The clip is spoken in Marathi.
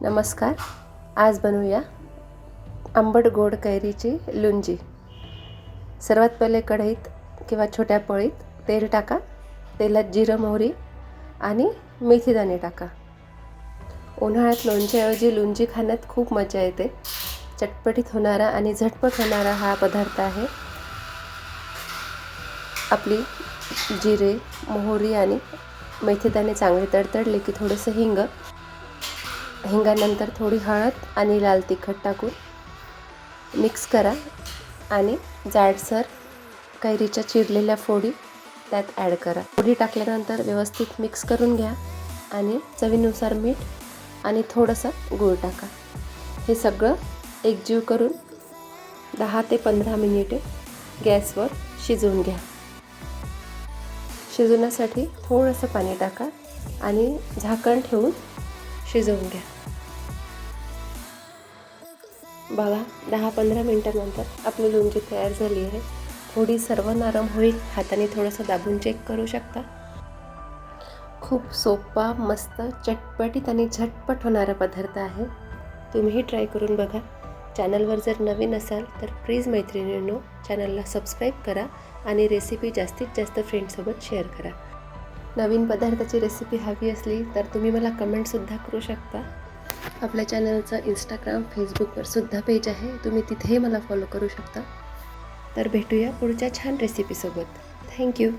नमस्कार. आज बनवूया आंबट गोड कैरीची लुंजी. सर्वात पहिले कढईत किंवा छोट्या पळीत तेल टाका. तेलात जिरं मोहरी आणि मेथीदाणे टाका. उन्हाळ्यात लोणच्याऐवजी लुंजी खाण्यात खूप मजा येते. चटपटीत होणारा आणि झटपट होणारा हा पदार्थ आहे. आपली जिरे मोहरी आणि मेथीदाणे चांगले तडतडले की थोडंसं हिंग हिंगानंतर थोडी हळद आणि लाल तिखट टाकून मिक्स करा आणि जाडसर कैरीच्या चिरलेल्या फोडी त्यात ॲड करा. फोडी टाकल्यानंतर व्यवस्थित मिक्स करून घ्या आणि चवीनुसार मीठ आणि थोडंसं गूळ टाका. हे सगळं एकजीव करून दहा ते पंधरा मिनिटे गॅसवर शिजवून घ्या. शिजवण्यासाठी थोडंसं पाणी टाका आणि झाकण ठेवून शिजवून घ्या. बघा दहा पंधरा मिनटानंतर आपली लोणची तयार झाली आहे. थोडी सर्व नरम होईल. हाताने थोडंसं दाबून चेक करू शकता. खूप सोपा मस्त चटपटीत आणि झटपट होणारा पदार्थ आहे. तुम्हीही ट्राय करून बघा. चॅनलवर जर नवीन असाल तर प्लीज मैत्रिणींनो चॅनलला सबस्क्राईब करा आणि रेसिपी जास्तीत जास्त फ्रेंडसोबत शेअर करा. नवीन पदार्थाची रेसिपी हवी असली तर तुम्ही मला कमेंटसुद्धा करू शकता. आपल्या चॅनलचं इंस्टाग्राम फेसबुकवर सुद्धा पेज आहे. तुम्ही तिथेही मला फॉलो करू शकता. तर भेटूया पुढच्या छान रेसिपीसोबत थँक्यू